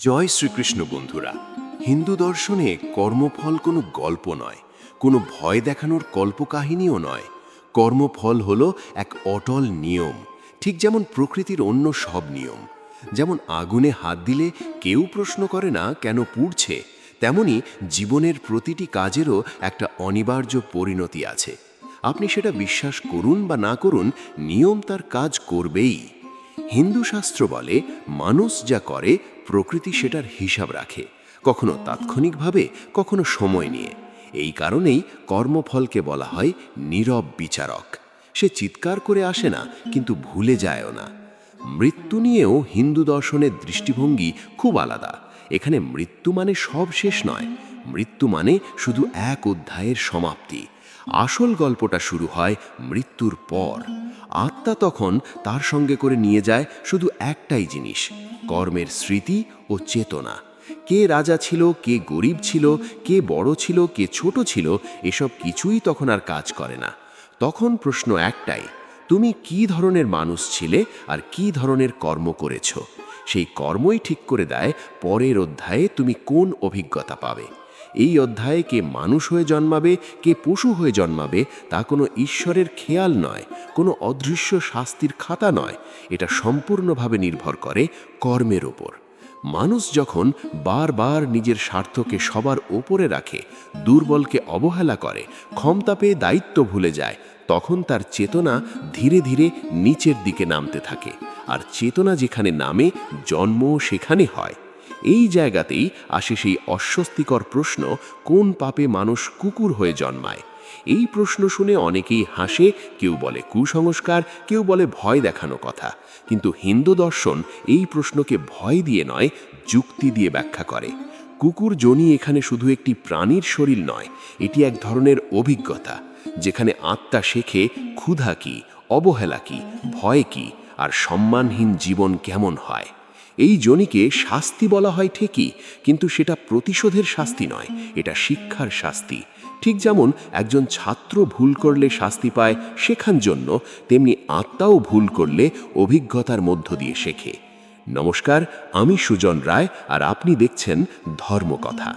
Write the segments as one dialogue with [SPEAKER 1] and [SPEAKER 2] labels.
[SPEAKER 1] জয় শ্রীকৃষ্ণ, বন্ধুরা। হিন্দু দর্শনে কর্মফল কোনো গল্প নয়, কোনো ভয় দেখানোর কল্পকাহিনীও নয়। কর্মফল হলো এক অটল নিয়ম, ঠিক যেমন প্রকৃতির অন্য সব নিয়ম। যেমন আগুনে হাত দিলে কেউ প্রশ্ন করে না, কেন পুড়ছে, তেমনি জীবনের প্রতিটি কাজেরও একটা অনিবার্য পরিণতি আছে। আপনি সেটা বিশ্বাস করুন বা না করুন, নিয়ম তার কাজ করবেই। হিন্দু শাস্ত্র বলে, মানুষ যা করে প্রকৃতি সেটার হিসাব রাখে, কখনো তাৎক্ষণিকভাবে, কখনো সময় নিয়ে। এই কারণেই কর্মফলকে বলা হয় নীরব বিচারক। সে চিৎকার করে আসে না, কিন্তু ভুলে যায়ও না। মৃত্যু নিয়েও হিন্দু দর্শনের দৃষ্টিভঙ্গি খুব আলাদা। এখানে মৃত্যু মানে সব শেষ নয়। মৃত্যু মানে শুধু এক অধ্যায়ের সমাপ্তি। আসল গল্পটা শুরু হয় মৃত্যুর পর। আত্মা তখন তার সঙ্গে করে নিয়ে যায় শুধু একটাই জিনিস, কর্মের স্মৃতি ও চেতনা। কে রাজা ছিল, কে গরিব ছিল, কে বড় ছিল, কে ছোট ছিল, এসব কিছুই তখন আর কাজ করে না। তখন প্রশ্ন একটাই, তুমি কি ধরনের মানুষ ছিলে আর কি ধরনের কর্ম করেছ? সেই কর্মই ঠিক করে দেয় পরের অধ্যায়ে তুমি কোন অভিজ্ঞতা পাবে। এই অধ্যায়ে কে মানুষ হয়ে জন্মাবে, কে পশু হয়ে জন্মাবে, তা কোনো ঈশ্বরের খেয়াল নয়, কোনো অদৃশ্য শাস্তির খাতা নয়। এটা সম্পূর্ণভাবে নির্ভর করে কর্মের ওপর। মানুষ যখন বারবার নিজের স্বার্থকে সবার ওপরে রাখে, দুর্বলকে অবহেলা করে, ক্ষমতা পেয়ে দায়িত্ব ভুলে যায়, তখন তার চেতনা ধীরে ধীরে নিচের দিকে নামতে থাকে। আর চেতনা যেখানে নামে জন্ম সেখানে হয়। এই জায়গাতেই আসে সেই অস্বস্তিকর প্রশ্ন, কোন পাপে মানুষ কুকুর হয়ে জন্মায়? এই প্রশ্ন শুনে অনেকেই হাসে, কেউ বলে কুসংস্কার, কেউ বলে ভয় দেখানো কথা। কিন্তু হিন্দু দর্শন এই প্রশ্নকে ভয় দিয়ে নয়, যুক্তি দিয়ে ব্যাখ্যা করে। কুকুর জনি এখানে শুধু একটি প্রাণীর শরীর নয়, এটি এক ধরনের অভিজ্ঞতা, যেখানে আত্মা শেখে ক্ষুধা কি, অবহেলা কি, ভয় কি, আর সম্মানহীন জীবন কেমন হয়। এই জনিকে শাস্তি বলা হয় ঠিকই, কিন্তু সেটা প্রতিশোধের শাস্তি নয়, এটা শিক্ষার শাস্তি। ঠিক যেমন একজন ছাত্র ভুল করলে শাস্তি পায় শেখার জন্য, তেমনি আত্মাও ভুল করলে অভিজ্ঞতার মধ্য দিয়ে শেখে। নমস্কার, আমি সুজন রায়, আর আপনি দেখছেন ধর্মকথা।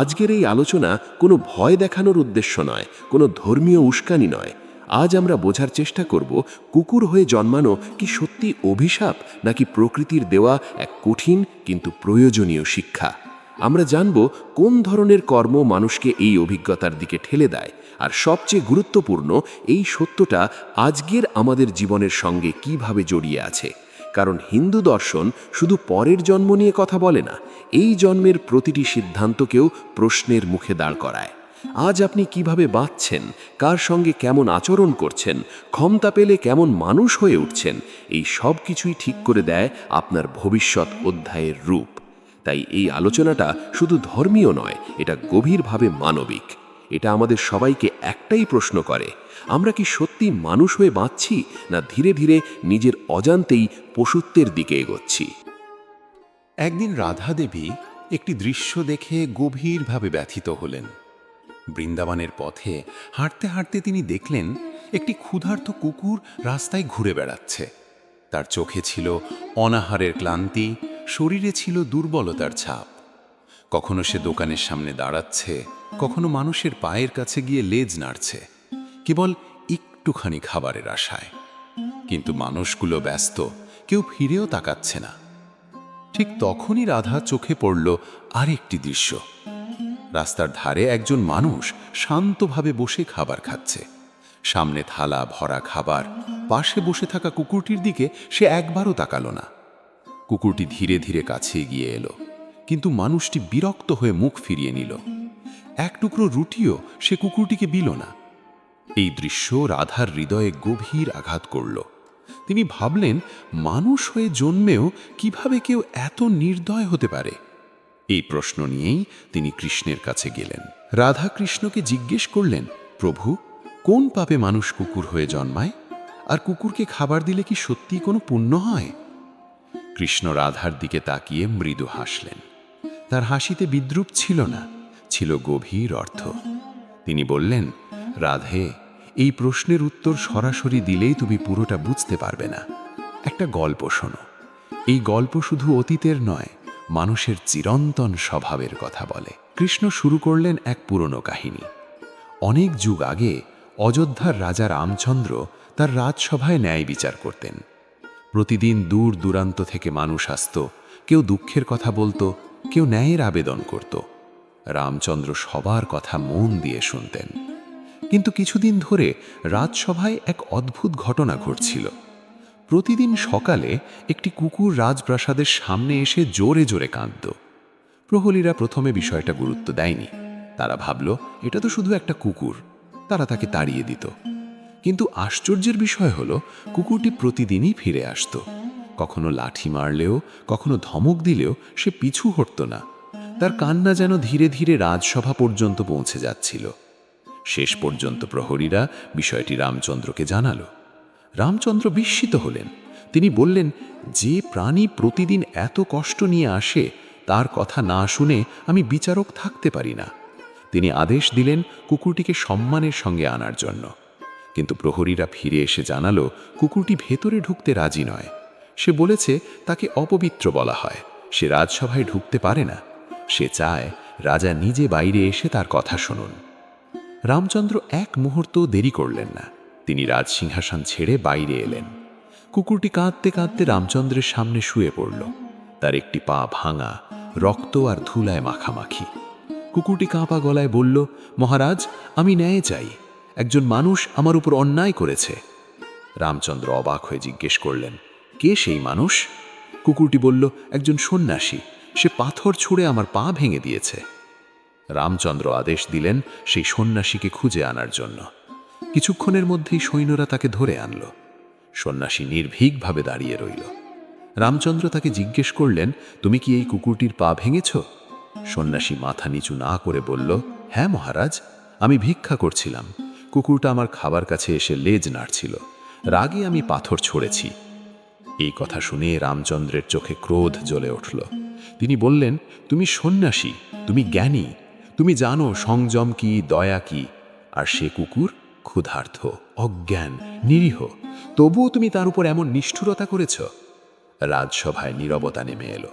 [SPEAKER 1] আজকের এই আলোচনা কোনো ভয় দেখানোর উদ্দেশ্য নয়, কোনো ধর্মীয় উস্কানি নয়। আজ আমরা বোঝার চেষ্টা করব, কুকুর হয়ে জন্মানো কি সত্যি অভিশাপ নাকি প্রকৃতির দেওয়া এক কঠিন কিন্তু প্রয়োজনীয় শিক্ষা। আমরা জানব কোন ধরনের কর্ম মানুষকে এই অভিজ্ঞতার দিকে ঠেলে দেয় আর সবচেয়ে গুরুত্বপূর্ণ, এই সত্যটা আজকের আমাদের জীবনের সঙ্গে কীভাবে জড়িয়ে আছে। কারণ হিন্দু দর্শন শুধু পরের জন্ম নিয়ে কথা বলে না, এই জন্মের প্রতিটি সিদ্ধান্তকেও প্রশ্নের মুখে দাঁড় করায়। আজ আপনি কীভাবে বাঁচছেন? কার সঙ্গে কেমন আচরণ করছেন? ক্ষমতা পেলে কেমন মানুষ হয়ে উঠছেন? এই সব কিছুই ঠিক করে দেয় আপনার ভবিষ্যৎ অধ্যায়ের রূপ। তাই এই আলোচনাটা শুধু ধর্মীয় নয়, এটা গভীরভাবে মানবিক। এটা আমাদের সবাইকে একটাই প্রশ্ন করে, আমরা কি সত্যি মানুষ হয়ে বাঁচছি না ধীরে ধীরে নিজের অজান্তেই পশুত্বের দিকে এগোচ্ছি?
[SPEAKER 2] একদিন রাধা দেবী একটি দৃশ্য দেখে গভীরভাবে ব্যথিত হলেন। বৃন্দাবনের পথে হাঁটতে হাঁটতে তিনি দেখলেন একটি ক্ষুধার্ত কুকুর রাস্তায় ঘুরে বেড়াচ্ছে। তার চোখে ছিল অনাহারের ক্লান্তি, শরীরে ছিল দুর্বলতার ছাপ। কখনো সে দোকানের সামনে দাঁড়াচ্ছে, কখনো মানুষের পায়ের কাছে গিয়ে লেজ নাড়ছে, কেবল একটুখানি খাবারের আশায়। কিন্তু মানুষগুলো ব্যস্ত, কেউ ফিরেও তাকাচ্ছে না। ঠিক তখনই রাধা চোখে পড়ল আরেকটি দৃশ্য। রাস্তার ধারে একজন মানুষ শান্তভাবে বসে খাবার খাচ্ছে। সামনে থালা ভরা খাবার, পাশে বসে থাকা কুকুরটির দিকে সে একবারও তাকালো না। কুকুরটি ধীরে ধীরে কাছে এগিয়ে এলো, কিন্তু মানুষটি বিরক্ত হয়ে মুখ ফিরিয়ে নিল। এক টুকরো রুটিও সে কুকুরটিকে বিল না। এই দৃশ্য রাধার হৃদয়ে গভীর আঘাত করল। তিনি ভাবলেন, মানুষ হয়ে জন্মেও কীভাবে কেউ এত নির্দয় হতে পারে? এই প্রশ্ন নিয়েই তিনি কৃষ্ণের কাছে গেলেন। রাধা কৃষ্ণকে জিজ্ঞেস করলেন, প্রভু, কোন পাপে মানুষ কুকুর হয়ে জন্মায়? আর কুকুরকে খাবার দিলে কি সত্যি কোনো পুণ্য হয়? কৃষ্ণ রাধার দিকে তাকিয়ে মৃদু হাসলেন। তার হাসিতে বিদ্রুপ ছিল না, ছিল গভীর অর্থ। তিনি বললেন, রাধে, এই প্রশ্নের উত্তর সরাসরি দিলেই তুমি পুরোটা বুঝতে পারবে না। একটা গল্প শোনো। এই গল্প শুধু অতীতের নয় মানুষের চিরন্তন স্বভাবের কথা বলে। কৃষ্ণ শুরু করলেন এক পুরনো কাহিনী। অনেক যুগ আগে অযোধ্যার রাজা রামচন্দ্র তার রাজসভায় ন্যায় বিচার করতেন। প্রতিদিন দূর দূরান্ত থেকে মানুষ আসত, কেউ দুঃখের কথা বলতো, কেউ ন্যায়ের আবেদন করত। রামচন্দ্র সবার কথা মন দিয়ে শুনতেন। কিন্তু কিছুদিন ধরে রাজসভায় এক অদ্ভুত ঘটনা ঘটছিল। প্রতিদিন সকালে একটি কুকুর রাজপ্রাসাদের সামনে এসে জোরে জোরে কাঁদত। প্রহরীরা প্রথমে বিষয়টা গুরুত্ব দেয়নি। তারা ভাবল, এটা তো শুধু একটা কুকুর। তারা তাকে তাড়িয়ে দিত। কিন্তু আশ্চর্যের বিষয় হলো, কুকুরটি প্রতিদিনই ফিরে আসত। কখনো লাঠি মারলেও, কখনো ধমক দিলেও সে পিছু হটত না। তার কান্না যেন ধীরে ধীরে রাজসভা পর্যন্ত পৌঁছে যাচ্ছিল। শেষ পর্যন্ত প্রহরীরা বিষয়টি রামচন্দ্রকে জানালো। রামচন্দ্র বিস্মিত হলেন। তিনি বললেন, যে প্রাণী প্রতিদিন এত কষ্ট নিয়ে আসে, তার কথা না শুনে আমি বিচারক থাকতে পারি না। তিনি আদেশ দিলেন কুকুরটিকে সম্মানের সঙ্গে আনার জন্য। কিন্তু প্রহরীরা ফিরে এসে জানালো, কুকুরটি ভেতরে ঢুকতে রাজি নয়। সে বলেছে, তাকে অপবিত্র বলা হয়। সে রাজসভায় ঢুকতে পারে না। সে চায় রাজা নিজে বাইরে এসে তার কথা শুনুন। রামচন্দ্র এক মুহূর্ত দেরি করলেন না। তিনি রাজসিংহাসন ছেড়ে বাইরে এলেন। কুকুরটি কাঁদতে কাঁদতে রামচন্দ্রের সামনে শুয়ে পড়ল। তার একটি পা ভাঙা, রক্ত আর ধুলায় মাখামাখি। কুকুরটি কাঁপা গলায় বলল, মহারাজ, আমি ন্যায় চাই। একজন মানুষ আমার উপর অন্যায় করেছে। রামচন্দ্র অবাক হয়ে জিজ্ঞেস করলেন, কে সেই মানুষ? কুকুরটি বলল, একজন সন্ন্যাসী। সে পাথর ছুঁড়ে আমার পা ভেঙে দিয়েছে। রামচন্দ্র আদেশ দিলেন সেই সন্ন্যাসীকে খুঁজে আনার জন্য। কিছুক্ষণের মধ্যেই সৈন্যরা তাকে ধরে আনল। সন্ন্যাসী নির্ভীকভাবে দাঁড়িয়ে রইল। রামচন্দ্র তাকে জিজ্ঞেস করলেন, তুমি কি এই কুকুরটির পা ভেঙেছ? সন্ন্যাসী মাথা নিচু না করে বলল হ্যাঁ মহারাজ, আমি ভিক্ষা করছিলাম। কুকুরটা আমার খাবার কাছে এসে লেজ নাড়ছিল। রাগে আমি পাথর ছড়েছি। এই কথা শুনে রামচন্দ্রের চোখে ক্রোধ জ্বলে উঠল। তিনি বললেন, তুমি সন্ন্যাসী, তুমি জ্ঞানী, তুমি জানো সংযম কি, দয়া কি, আর সে কুকুর? ক্ষুধার্থ, অজ্ঞান, নিরীহ, তবুও তুমি তার উপর এমন নিষ্ঠুরতা করেছ? রাজসভায় নীরবতা নেমে এলো।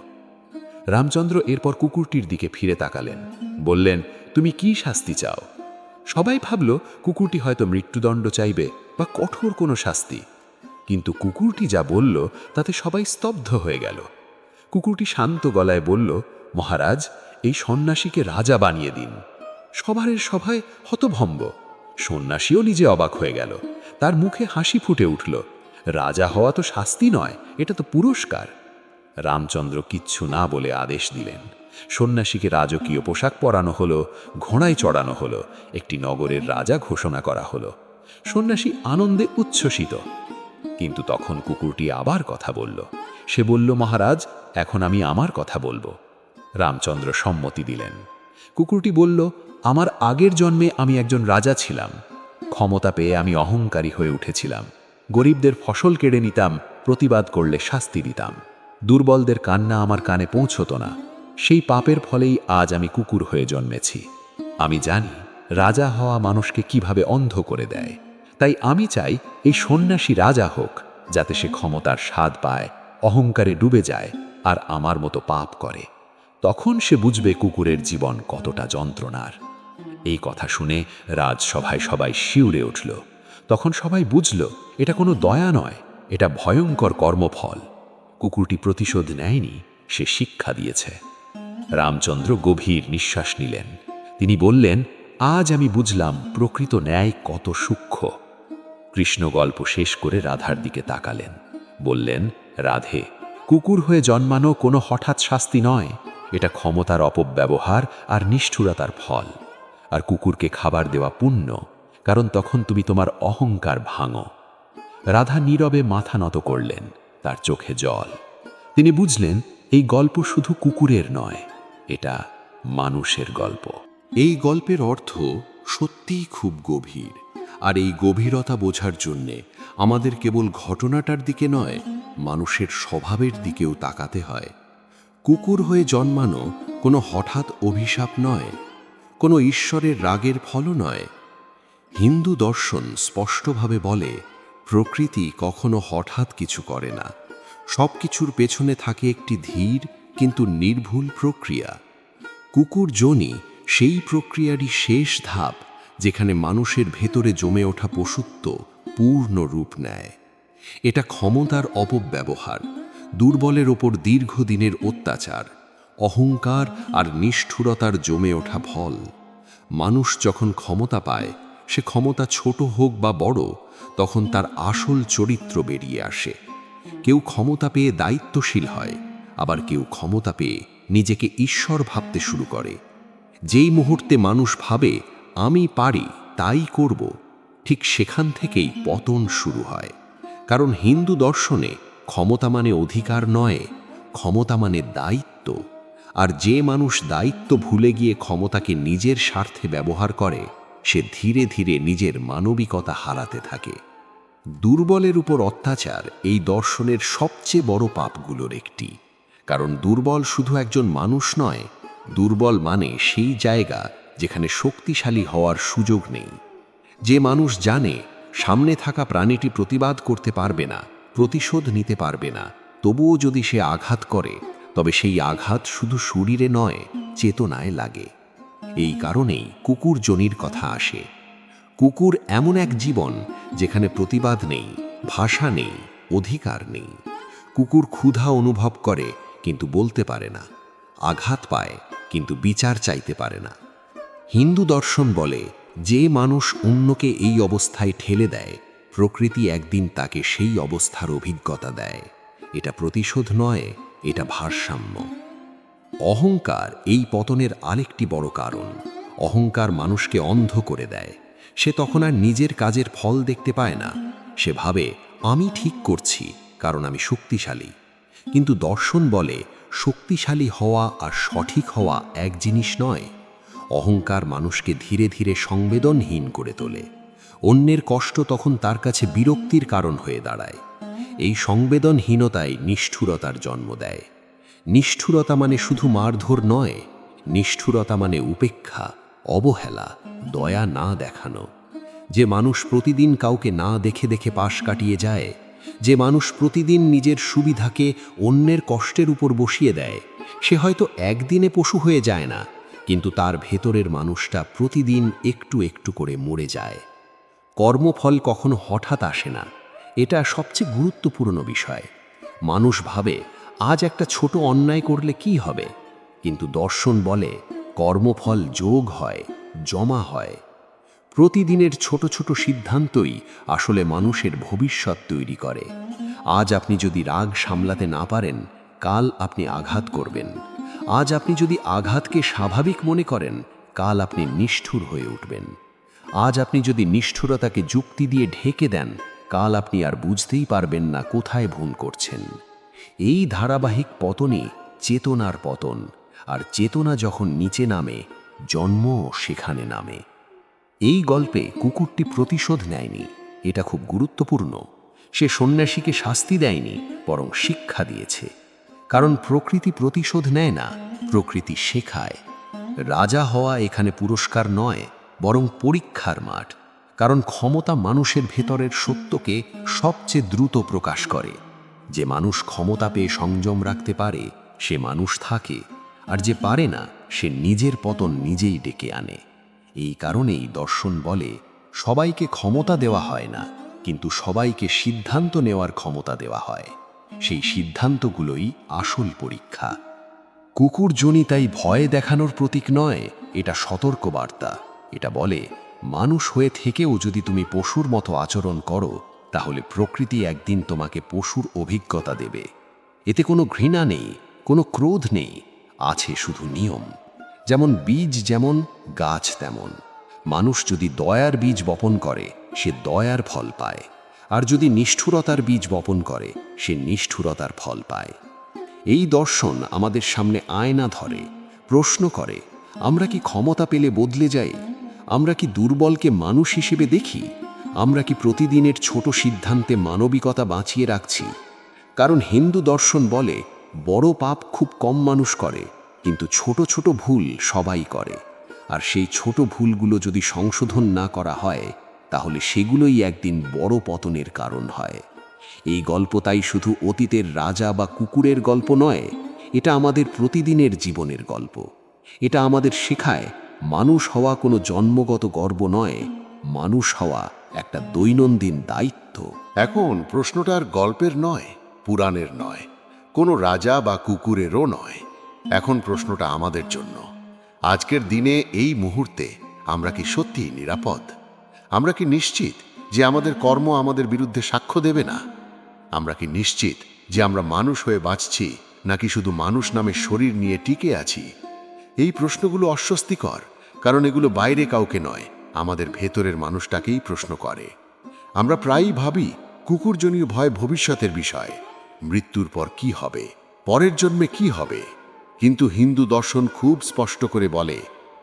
[SPEAKER 2] রামচন্দ্র এরপর কুকুরটির দিকে ফিরে তাকালেন, বললেন, তুমি কি শাস্তি চাও? সবাই ভাবল, কুকুরটি হয়তো মৃত্যুদণ্ড চাইবে বা কঠোর কোনো শাস্তি। কিন্তু কুকুরটি যা বলল, তাতে সবাই স্তব্ধ হয়ে গেল। কুকুরটি শান্ত গলায় বলল, মহারাজ, এই সন্ন্যাসীকে রাজা বানিয়ে দিন। সবারের সভায় হতভম্ব। সন্ন্যাসীও নিজে অবাক হয়ে গেল। তার মুখে হাসি ফুটে উঠল। রাজা হওয়া তো শাস্তি নয়, এটা তো পুরস্কার। রামচন্দ্র কিচ্ছু না বলে আদেশ দিলেন। সন্ন্যাসীকে রাজকীয় পোশাক পরানো হলো, ঘোড়ায় চড়ানো হলো, একটি নগরের রাজা ঘোষণা করা হলো। সন্ন্যাসী আনন্দে উচ্ছ্বসিত। কিন্তু তখন কুকুরটি আবার কথা বলল। সে বলল, মহারাজ, এখন আমি আমার কথা বলব। রামচন্দ্র সম্মতি দিলেন। কুকুরটি বলল আমার আগের জন্মে আমি একজন রাজা ছিলাম। ক্ষমতা পেয়ে আমি অহংকারী হয়ে উঠেছিলাম। গরিবদের ফসল কেড়ে নিতাম, প্রতিবাদ করলে শাস্তি দিতাম। দুর্বলদের কান্না আমার কানে পৌঁছত না। সেই পাপের ফলেই আজ আমি কুকুর হয়ে জন্মেছি। আমি জানি, রাজা হওয়া মানুষকে কীভাবে অন্ধ করে দেয়। তাই আমি চাই, এই সন্ন্যাসী রাজা হোক, যাতে সে ক্ষমতার স্বাদ পায়, অহংকারে ডুবে যায়, আর আমার মতো পাপ করে। তখন সে বুঝবে কুকুরের জীবন কতটা যন্ত্রণার। এই কথা শুনে রাজসভায় সবাই শিউরে উঠল। তখন সবাই বুঝল, এটা কোনো দয়া নয়, এটা ভয়ঙ্কর কর্মফল। কুকুরটি প্রতিশোধ নেয়নি, সে শিক্ষা দিয়েছে। রামচন্দ্র গভীর নিঃশ্বাস নিলেন। তিনি বললেন, আজ আমি বুঝলাম, প্রকৃত ন্যায় কত সূক্ষ্ম। কৃষ্ণ গল্প শেষ করে রাধার দিকে তাকালেন। বললেন, রাধে, কুকুর হয়ে জন্মানো কোনো হঠাৎ শাস্তি নয়। এটা ক্ষমতার অপব্যবহার আর নিষ্ঠুরতার ফল। আর কুকুরকে খাবার দেওয়া পুণ্য, কারণ তখন তুমি তোমার অহংকার ভাঙো। রাধা নীরবে মাথা নত করলেন, তার চোখে জল। তিনি বুঝলেন, এই গল্প শুধু কুকুরের নয়, এটা মানুষের গল্প।
[SPEAKER 1] এই গল্পের অর্থ সত্যিই খুব গভীর, আর এই গভীরতা বোঝার জন্যে আমাদের কেবল ঘটনাটার দিকে নয়, মানুষের স্বভাবের দিকেও তাকাতে হয়। কুকুর হয়ে জন্মানো কোনো হঠাৎ অভিশাপ নয়, কোনো ঈশ্বরের রাগের ফলও নয়। হিন্দু দর্শন স্পষ্টভাবে বলে, প্রকৃতি কখনো হঠাৎ কিছু করে না। সব কিছুর পেছনে থাকে একটি ধীর কিন্তু নির্ভুল প্রক্রিয়া। কুকুর জনি সেই প্রক্রিয়ারই শেষ ধাপ, যেখানে মানুষের ভেতরে জমে ওঠা পশুত্ব পূর্ণ রূপ নেয়। এটা ক্ষমতার অপব্যবহার। দুর্বলের ওপর দীর্ঘদিনের অত্যাচার, অহংকার আর নিষ্ঠুরতার জমে ওঠা ফল মানুষ যখন ক্ষমতা পায়, সে ক্ষমতা ছোট হোক বা বড়, তখন তার আসল চরিত্র বেরিয়ে আসে। কেউ ক্ষমতা পেয়ে দায়িত্বশীল হয়, আবার কেউ ক্ষমতা পেয়ে নিজেকে ঈশ্বর ভাবতে শুরু করে। যেই মুহূর্তে মানুষ ভাবে, আমি পারি, তাই করব, ঠিক সেখান থেকেই পতন শুরু হয়। কারণ হিন্দু দর্শনে ক্ষমতা মানে অধিকার নয়, ক্ষমতা মানে দায়িত্ব। আর যে মানুষ দায়িত্ব ভুলে গিয়ে ক্ষমতাকে নিজের স্বার্থে ব্যবহার করে, সে ধীরে ধীরে নিজের মানবিকতা হারাতে থাকে। দুর্বলের উপর অত্যাচার এই দর্শনের সবচেয়ে বড় পাপগুলোর একটি। কারণ দুর্বল শুধু একজন মানুষ নয়, দুর্বল মানে সেই জায়গা যেখানে শক্তিশালী হওয়ার সুযোগ নেই। যে মানুষ জানে, সামনে থাকা প্রাণীটি প্রতিবাদ করতে পারবে না প্রতিশোধ নিতে পারবে না। তবুও যদি সে আঘাত করে, তবে সেই আঘাত শুধু শরীরে নয়, চেতনায় লাগে। এই কারণেই কুকুর জনির কথা আসে। কুকুর এমন এক জীবন যেখানে প্রতিবাদ নেই, ভাষা নেই, অধিকার নেই। কুকুর ক্ষুধা অনুভব করে, কিন্তু বলতে পারে না। আঘাত পায়, কিন্তু বিচার চাইতে পারে না। হিন্দু দর্শন বলে, যে মানুষ অন্যকে এই অবস্থায় ঠেলে দেয় প্রকৃতি একদিন তাকে সেই অবস্থার অভিজ্ঞতা দেয়। এটা প্রতিশোধ নয়, এটা ভারসাম্য। অহংকার এই পতনের আরেকটি বড় কারণ। অহংকার মানুষকে অন্ধ করে দেয়। সে তখন আর নিজের কাজের ফল দেখতে পায় না। সে ভাবে, আমি ঠিক করছি, কারণ আমি শক্তিশালী। কিন্তু দর্শন বলে, শক্তিশালী হওয়া আর সঠিক হওয়া এক জিনিস নয়। অহংকার মানুষকে ধীরে ধীরে সংবেদনহীন করে তোলে। অন্যের কষ্ট তখন তার কাছে বিরক্তির কারণ হয়ে দাঁড়ায়। এই সংবেদনহীনতাই নিষ্ঠুরতার জন্ম দেয়। নিষ্ঠুরতা মানে শুধু মারধর নয়, নিষ্ঠুরতা মানে উপেক্ষা, অবহেলা, দয়া না দেখানো। যে মানুষ প্রতিদিন কাউকে না দেখে দেখে পাশ কাটিয়ে যায়, যে মানুষ প্রতিদিন নিজের সুবিধাকে অন্যের কষ্টের উপর বসিয়ে দেয়, সে হয়তো একদিনে পশু হয়ে যায় না, কিন্তু তার ভেতরের মানুষটা প্রতিদিন একটু একটু করে মরে যায়। কর্মফল কখনো হঠাৎ আসে না। এটা সবচেয়ে গুরুত্বপূর্ণ বিষয়। মানুষ ভাবে, আজ একটা ছোট অন্যায় করলে কি হবে? কিন্তু দর্শন বলে, কর্মফল যোগ হয়, জমা হয়। প্রতিদিনের ছোট ছোট সিদ্ধান্তই আসলে মানুষের ভবিষ্যৎ তৈরি করে। আজ আপনি যদি রাগ সামলাতে না পারেন, কাল আপনি আঘাত করবেন। আজ আপনি যদি আঘাতকে স্বাভাবিক মনে করেন, কাল আপনি নিষ্ঠুর হয়ে উঠবেন। আজ আপনি যদি নিষ্ঠুরতাকে যুক্তি দিয়ে ঢেকে দেন, কাল আপনি আর বুঝতেই পারবেন না কোথায় ভুল করছেন। এই ধারাবাহিক পতনে চেতনার পতন, আর চেতনা যখন নিচে নামে জন্ম সেখানে নামে। এই গল্পে কুকুরটি প্রতিশোধ নেয়নি, এটা খুব গুরুত্বপূর্ণ। সে সন্ন্যাসীকে শাস্তি দেয়নি, বরং শিক্ষা দিয়েছে। কারণ প্রকৃতি প্রতিশোধ নেয় না, প্রকৃতি শেখায়। রাজা হওয়া এখানে পুরস্কার নয় বরং পরীক্ষার মাঠ, কারণ ক্ষমতা মানুষের ভেতরের সত্যকে সবচেয়ে দ্রুত প্রকাশ করে। যে মানুষ ক্ষমতা পেয়ে সংযম রাখতে পারে, সে মানুষ থাকে, আর যে পারে না, সে নিজের পতন নিজেই ডেকে আনে। এই কারণেই দর্শন বলে, সবাইকে ক্ষমতা দেওয়া হয় না, কিন্তু সবাইকে সিদ্ধান্ত নেওয়ার ক্ষমতা দেওয়া হয়। সেই সিদ্ধান্তগুলোই আসল পরীক্ষা। কুকুর জনি তাই ভয় দেখানোর প্রতীক নয়, এটা সতর্ক বার্তা এটা বলে, মানুষ হয়ে থেকেও যদি তুমি পশুর মতো আচরণ করো, তাহলে প্রকৃতি একদিন তোমাকে পশুর অভিজ্ঞতা দেবে। এতে কোনো ঘৃণা নেই, কোনো ক্রোধ নেই, আছে শুধু নিয়ম। যেমন বীজ যেমন, গাছ তেমন। মানুষ যদি দয়ার বীজ বপন করে, সে দয়ার ফল পায়। আর যদি নিষ্ঠুরতার বীজ বপন করে, সে নিষ্ঠুরতার ফল পায়। এই দর্শন আমাদের সামনে আয়না ধরে, প্রশ্ন করে, আমরা কি ক্ষমতা পেলে বদলে যাই? আমরা কি দুর্বলকে মানুষ হিসেবে দেখি? আমরা কি প্রতিদিনের ছোট সিদ্ধান্তে মানবিকতা বাঁচিয়ে রাখছি? কারণ হিন্দু দর্শন বলে, বড় পাপ খুব কম মানুষ করে, কিন্তু ছোট ছোট ভুল সবাই করে। আর সেই ছোট ভুলগুলো যদি সংশোধন না করা হয়, তাহলে সেগুলোই একদিন বড় পতনের কারণ হয়। এই গল্প তাই শুধু অতীতের রাজা বা কুকুরের গল্প নয়,
[SPEAKER 3] এটা আমাদের প্রতিদিনের জীবনের গল্প। এটা আমাদের শেখায় মানুষ হওয়া কোনো জন্মগত গর্ব নয়, মানুষ হওয়া একটা দৈনন্দিন দায়িত্ব।
[SPEAKER 1] এখন প্রশ্নটা আর গল্পের নয়, পুরাণের নয়, কোনো রাজা বা কুকুরেরও নয়। এখন প্রশ্নটা আমাদের জন্য। আজকের দিনে এই মুহূর্তে আমরা কি সত্যিই নিরাপদ? আমরা কি নিশ্চিত যে আমাদের কর্ম আমাদের বিরুদ্ধে সাক্ষ্য দেবে না? আমরা কি নিশ্চিত যে আমরা মানুষ হয়ে বাঁচছি, নাকি শুধু মানুষ নামে শরীর নিয়ে টিকে আছি? এই প্রশ্নগুলো অস্বস্তিকর, কারণ এগুলো বাইরে কাউকে নয়, আমাদের ভেতরের মানুষটাকেই প্রশ্ন করে। আমরা প্রায়ই ভাবি, কুকুরজনীয় ভয় ভবিষ্যতের বিষয়, মৃত্যুর পর কি হবে, পরের জন্মে কি হবে? কিন্তু হিন্দু দর্শন খুব স্পষ্ট করে বলে,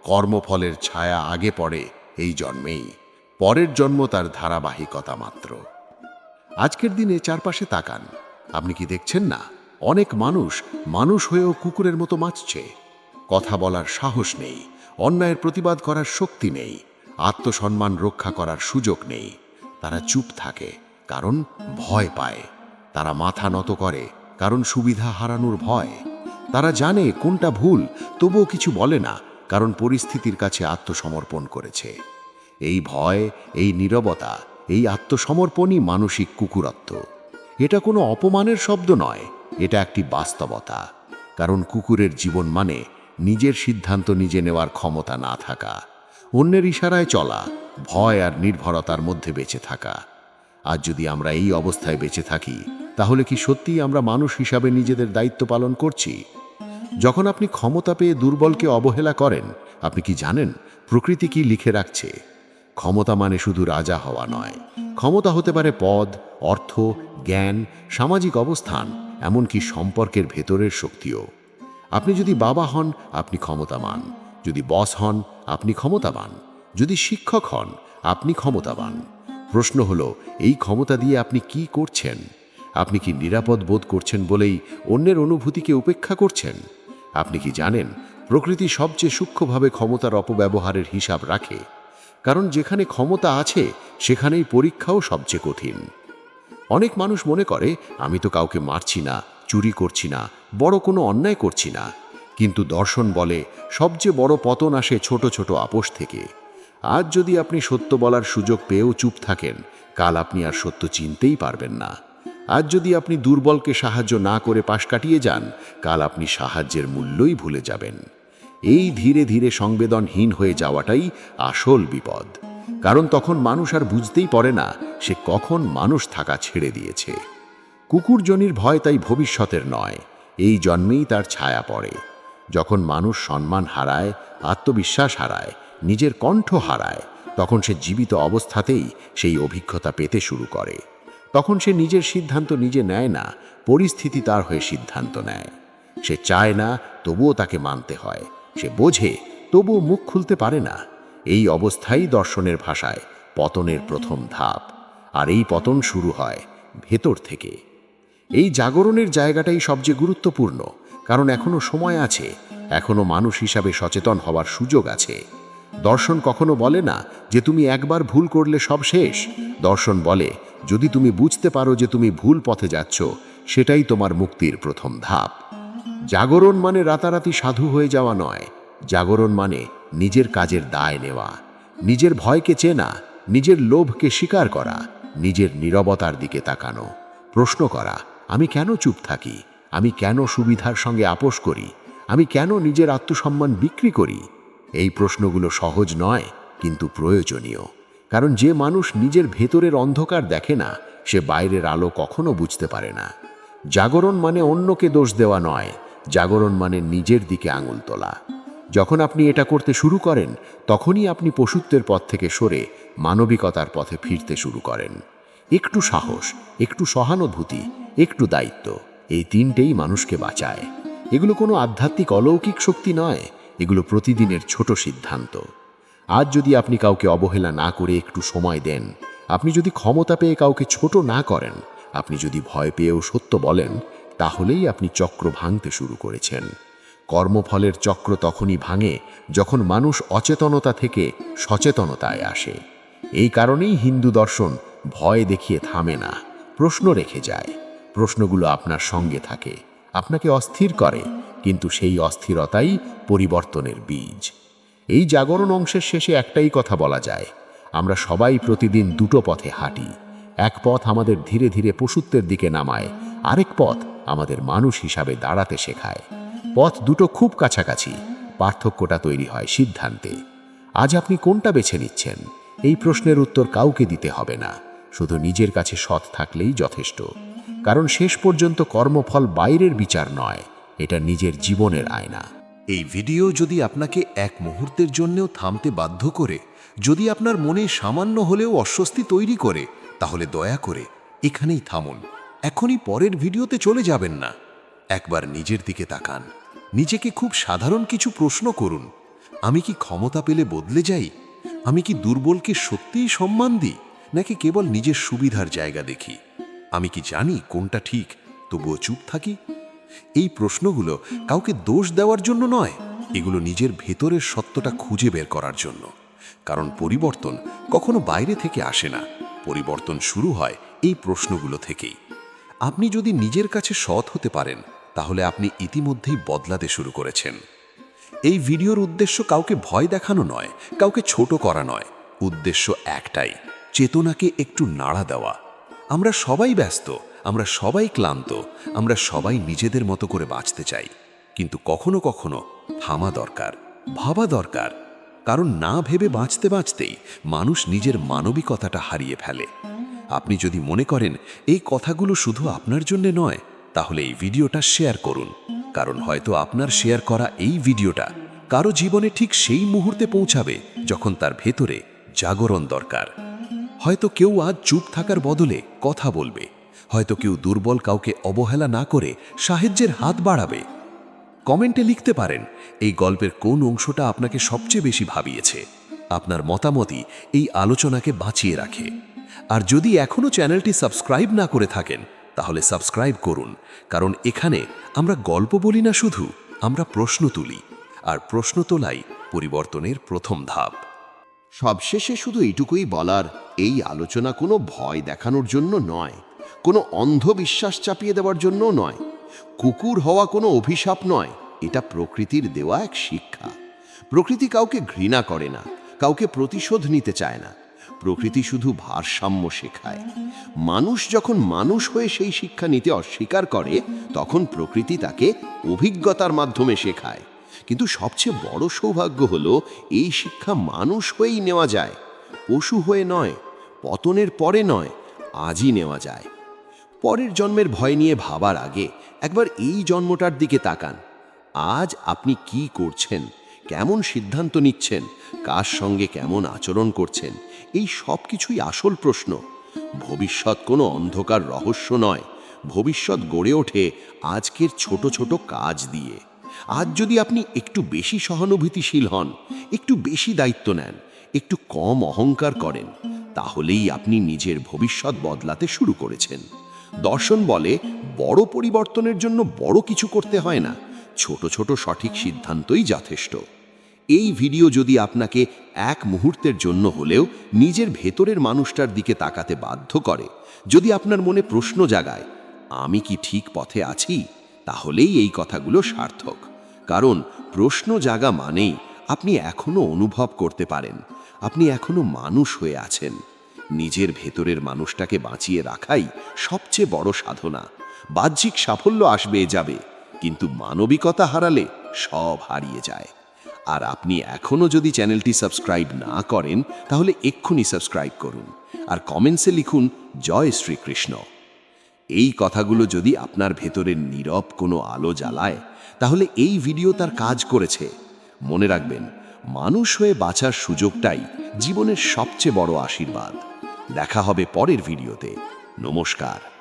[SPEAKER 1] কর্মফলের ছায়া আগে পড়ে এই জন্মেই, পরের জন্ম তার ধারাবাহিকতা মাত্র। আজকের দিনে চারপাশে তাকান, আপনি কি দেখছেন না? অনেক মানুষ মানুষ হয়েও কুকুরের মতো মাছছে। কথা বলার সাহস নেই, অন্যায়ের প্রতিবাদ করার শক্তি নেই, আত্মসম্মান রক্ষা করার সুযোগ নেই। তারা চুপ থাকে, কারণ ভয় পায়। তারা মাথা নত করে, কারণ সুবিধা হারানোর ভয়। তারা জানে কোনটা ভুল, তবুও কিছু বলে না, কারণ পরিস্থিতির কাছে আত্মসমর্পণ করেছে। এই ভয়, এই নীরবতা, এই আত্মসমর্পণই মানসিক কুকুরত্ব। এটা কোনো অপমানের শব্দ নয়, এটা একটি বাস্তবতা। কারণ কুকুরের জীবন মানে নিজের সিদ্ধান্ত নিজে নেওয়ার ক্ষমতা না থাকা, অন্যের ইশারায় চলা, ভয় আর নির্ভরতার মধ্যে বেঁচে থাকা। আজ যদি আমরা এই অবস্থায় বেঁচে থাকি, তাহলে কি সত্যিই আমরা মানুষ হিসাবে নিজেদের দায়িত্ব পালন করছি? যখন আপনি ক্ষমতা পেয়ে দুর্বলকে অবহেলা করেন, আপনি কি জানেন প্রকৃতি কি লিখে রাখছে? ক্ষমতা মানে শুধু রাজা হওয়া নয়। ক্ষমতা হতে পারে পদ, অর্থ, জ্ঞান, সামাজিক অবস্থান, এমনকি সম্পর্কের ভেতরের শক্তিও। আপনি যদি বাবা হন, আপনি ক্ষমতাবান। যদি বস হন, আপনি ক্ষমতাবান। যদি শিক্ষক হন, আপনি ক্ষমতাবান। প্রশ্ন হলো, এই ক্ষমতা দিয়ে আপনি কি করছেন? আপনি কি নিরাপদ বোধ করছেন বলেই অন্যের অনুভূতিকে উপেক্ষা করছেন? আপনি কি জানেন, প্রকৃতি সবচেয়ে সূক্ষ্মভাবে ক্ষমতার অপব্যবহারের হিসাব রাখে। কারণ যেখানে ক্ষমতা আছে, সেখানেই পরীক্ষাও সবচেয়ে কঠিন। অনেক মানুষ মনে করে, আমি তো কাউকে মারছি না চুরি করছি না, বড় কোনো অন্যায় করছি না। কিন্তু দর্শন বলে, সবচেয়ে বড় পতন আসে ছোট ছোট আপোষ থেকে। আজ যদি আপনি সত্য বলার সুযোগ পেয়েও চুপ থাকেন, কাল আপনি আর সত্য চিনতেই পারবেন না। আজ যদি আপনি দুর্বলকে সাহায্য না করে পাশ কাটিয়ে যান, কাল আপনি সাহায্যের মূল্যই ভুলে যাবেন। এই ধীরে ধীরে সংবেদনহীন হয়ে যাওয়াটাই আসল বিপদ। কারণ তখন মানুষ আর বুঝতেই পারে না, সে কখন মানুষ থাকা ছেড়ে দিয়েছে। কুকুরজনির ভয় তাই ভবিষ্যতের নয়। এই জন্মেই তার ছায়া পড়ে। যখন মানুষ সম্মান হারায়, আত্মবিশ্বাস হারায়, নিজের কণ্ঠ হারায়, তখন সে জীবিত অবস্থাতেই সেই অভিজ্ঞতা পেতে শুরু করে। তখন সে নিজের সিদ্ধান্ত নিজে নেয় না, পরিস্থিতি তার হয়ে সিদ্ধান্ত নেয়। সে চায় না, তবুও তাকে মানতে হয়। সে বোঝে, তবুও মুখ খুলতে পারে না। এই অবস্থাই দর্শনের ভাষায় পতনের প্রথম ধাপ। আর এই পতন শুরু হয় ভেতর থেকে। এই জাগরণের জায়গাটাই সবচেয়ে গুরুত্বপূর্ণ, কারণ এখনও সময় আছে, এখনও মানুষ হিসাবে সচেতন হওয়ার সুযোগ আছে। দর্শন কখনো বলে না যে তুমি একবার ভুল করলে সব শেষ। দর্শন বলে, যদি তুমি বুঝতে পারো যে তুমি ভুল পথে যাচ্ছ, সেটাই তোমার মুক্তির প্রথম ধাপ। জাগরণ মানে রাতারাতি সাধু হয়ে যাওয়া নয়। জাগরণ মানে নিজের কাজের দায় নেওয়া। নিজের ভয়কে চেনা, নিজের লোভকে স্বীকার করা, নিজের নীরবতার দিকে তাকানো। প্রশ্ন করা আমি কেন চুপ থাকি? আমি কেন সুবিধার সঙ্গে আপোষ করি? আমি কেন নিজের আত্মসম্মান বিক্রি করি? এই প্রশ্নগুলো সহজ নয়, কিন্তু প্রয়োজনীয়। কারণ যে মানুষ নিজের ভেতরের অন্ধকার দেখে না, সে বাইরের আলো কখনো বুঝতে পারে না। জাগরণ মানে অন্যকে দোষ দেওয়া নয়, জাগরণ মানে নিজের দিকে আঙুল তোলা। যখন আপনি এটা করতে শুরু করেন, তখনই আপনি পশুত্বের পথ থেকে সরে মানবিকতার পথে ফিরতে শুরু করেন। একটু সাহস, একটু সহানুভূতি একটু দায়িত্ব। এই তিনটেই মানুষকে বাঁচায়। এগুলো কোনো আধ্যাত্মিক অলৌকিক শক্তি নয়। এগুলো প্রতিদিনের ছোট সিদ্ধান্ত। আজ যদি আপনি কাউকে অবহেলা না করে একটু সময় দেন, আপনি যদি ক্ষমতা পেয়ে কাউকে ছোট না করেন, আপনি যদি ভয় পেয়েও সত্য বলেন, তাহলেই আপনি চক্র ভাঙতে শুরু করেছেন। কর্মফলের চক্র তখনই ভাঙে যখন মানুষ অচেতনতা থেকে সচেতনতায় আসে। এই কারণেই হিন্দু দর্শন ভয় দেখিয়ে থামে না, প্রশ্ন রেখে যায়। প্রশ্নগুলো আপনার সঙ্গে থাকে।
[SPEAKER 3] আপনাকে অস্থির করে, কিন্তু সেই অস্থিরতাই পরিবর্তনের বীজ। এই জাগরণ অংশের শেষে একটাই কথা বলা যায়, আমরা সবাই প্রতিদিন দুটো পথে হাঁটি। এক পথ আমাদের ধীরে ধীরে পশুত্বের দিকে নামায়, আরেক পথ আমাদের মানুষ হিসাবে দাঁড়াতে শেখায়। পথ দুটো খুব কাছাকাছি, পার্থক্যটা তৈরি হয় সিদ্ধান্তে। আজ আপনি কোনটা বেছে নিচ্ছেন? এই প্রশ্নের উত্তর কাউকে দিতে হবে না, শুধু নিজের কাছে সৎ থাকলেই যথেষ্ট। কারণ শেষ পর্যন্ত কর্মফল বাইরের বিচার নয়, এটা নিজের জীবনের আয়না।
[SPEAKER 1] এই ভিডিও যদি আপনাকে এক মুহূর্তের জন্যও থামতে বাধ্য করে, যদি আপনার মনে সামান্য হলেও অস্বস্তি তৈরি করে, তাহলে দয়া করে এখানেই থামুন। এখনই পরের ভিডিওতে চলে যাবেন না। একবার নিজের দিকে তাকান। নিজেকে খুব সাধারণ কিছু প্রশ্ন করুন। আমি কি ক্ষমতা পেলে বদলে যাই? আমি কি দুর্বলকে সত্যিই সম্মান দিই? নাকি কেবল নিজের সুবিধার জায়গা দেখি? আমি কি জানি কোনটা ঠিক? তবুও চুপ থাকি। এই প্রশ্নগুলো কাউকে দোষ দেওয়ার জন্য নয়, এগুলো নিজের ভেতরের সত্যটা খুঁজে বের করার জন্য। কারণ পরিবর্তন কখনো বাইরে থেকে আসে না। পরিবর্তন শুরু হয় এই প্রশ্নগুলো থেকেই। আপনি যদি নিজের কাছে সৎ হতে পারেন, তাহলে আপনি ইতিমধ্যেই বদলাতে শুরু করেছেন। এই ভিডিওর উদ্দেশ্য কাউকে ভয় দেখানো নয়, কাউকে ছোট করা নয়। উদ্দেশ্য একটাই, চেতনাকে একটু নাড়া দেওয়া। আমরা সবাই ব্যস্ত, আমরা সবাই ক্লান্ত, আমরা সবাই নিজেদের মতো করে বাঁচতে চাই। কিন্তু কখনো কখনো থামা দরকার, ভাবা দরকার। কারণ না ভেবে বাঁচতে বাঁচতেই মানুষ নিজের মানবিকতাটা হারিয়ে ফেলে। আপনি যদি মনে করেন এই কথাগুলো শুধু আপনার জন্য নয়, তাহলে এই ভিডিওটা শেয়ার করুন। কারণ হয়তো আপনার শেয়ার করা এই ভিডিওটা কারও জীবনে ঠিক সেই মুহূর্তে পৌঁছাবে যখন তার ভেতরে জাগরণ দরকার। হয়তো কেউ আজ চুপ থাকার বদলে কথা বলবে। হয়তো কেউ দুর্বল কাউকে অবহেলা না করে সাহায্যের হাত বাড়াবে। কমেন্টে লিখতে পারেন, এই গল্পের কোন অংশটা আপনাকে সবচেয়ে বেশি ভাবিয়েছে? আপনার মতামতই এই আলোচনাকে বাঁচিয়ে রাখে। আর যদি এখনও চ্যানেলটি সাবস্ক্রাইব না করে থাকেন, তাহলে সাবস্ক্রাইব করুন। কারণ এখানে আমরা গল্প বলি না শুধু, আমরা প্রশ্ন তুলি। আর প্রশ্ন তোলাই পরিবর্তনের প্রথম ধাপ।
[SPEAKER 4] সবশেষে শুধু এটুকুই বলার, এই আলোচনা কোনো ভয় দেখানোর জন্য নয়, কোনো অন্ধবিশ্বাস চাপিয়ে দেওয়ার জন্য নয়, কুকুর হওয়া কোনো অভিশাপ নয়, এটা প্রকৃতির দেওয়া এক শিক্ষা। প্রকৃতি কাউকে ঘৃণা করে না, কাউকে প্রতিশোধ নিতে চায় না, প্রকৃতি শুধু ভারসাম্য শেখায়। মানুষ যখন মানুষ হয়ে সেই শিক্ষা নিতে অস্বীকার করে, তখন প্রকৃতি তাকে অভিজ্ঞতার মাধ্যমে শেখায়। কিন্তু সবচেয়ে বড় সৌভাগ্য হলো, এই শিক্ষা মানুষ হয়েই নেওয়া যায়, পশু হয়ে নয়, পতনের পরে নয়, আজই নেওয়া যায়। পরের জন্মের ভয় নিয়ে ভাবার আগে একবার এই জন্মটার দিকে তাকান, আজ আপনি কি করছেন, কেমন সিদ্ধান্ত নিচ্ছেন, কার সঙ্গে কেমন আচরণ করছেন, এই সব কিছুই আসল প্রশ্ন। ভবিষ্যৎ কোনো অন্ধকার রহস্য নয়, ভবিষ্যৎ গড়ে ওঠে আজকের ছোট ছোট কাজ দিয়ে। আজ যদি আপনি একটু বেশি সহানুভূতিশীল হন, একটু বেশি দায়িত্ব নেন, একটু কম অহংকার করেন, তাহলেই আপনি নিজের ভবিষ্যৎ বদলাতে শুরু করেছেন। দর্শন বলে বড় পরিবর্তনের জন্য বড় কিছু করতে হয় না, ছোট ছোট সঠিক সিদ্ধান্তই যথেষ্ট। এই ভিডিও যদি আপনাকে এক মুহূর্তের জন্য হলেও নিজের ভেতরের মানুষটার দিকে তাকাতে বাধ্য করে, যদি আপনার মনে প্রশ্ন জাগায়, আমি কি ঠিক পথে আছি? তাহলেই এই কথাগুলো সার্থক। কারণ প্রশ্ন জাগা মানেই আপনি এখনও অনুভব করতে পারেন। আপনি এখনও মানুষ হয়ে আছেন। নিজের ভেতরের মানুষটাকে বাঁচিয়ে রাখাই সবচেয়ে বড় সাধনা। বাহ্যিক সাফল্য আসবে যাবে, কিন্তু মানবিকতা হারালে সব হারিয়ে যায়। আর আপনি এখনও যদি চ্যানেলটি সাবস্ক্রাইব না করেন, তাহলে এক্ষুনি সাবস্ক্রাইব করুন। আর কমেন্টসে লিখুন, জয় শ্রীকৃষ্ণ। এই কথাগুলো যদি আপনার ভেতরের নীরব কোনো আলো জ্বালায়, তাহলে এই ভিডিও তার কাজ করেছে। মনে রাখবেন, মানুষ হয়ে বাঁচার সুযোগটাই জীবনের সবচেয়ে বড় আশীর্বাদ। দেখা হবে পরের ভিডিওতে। নমস্কার।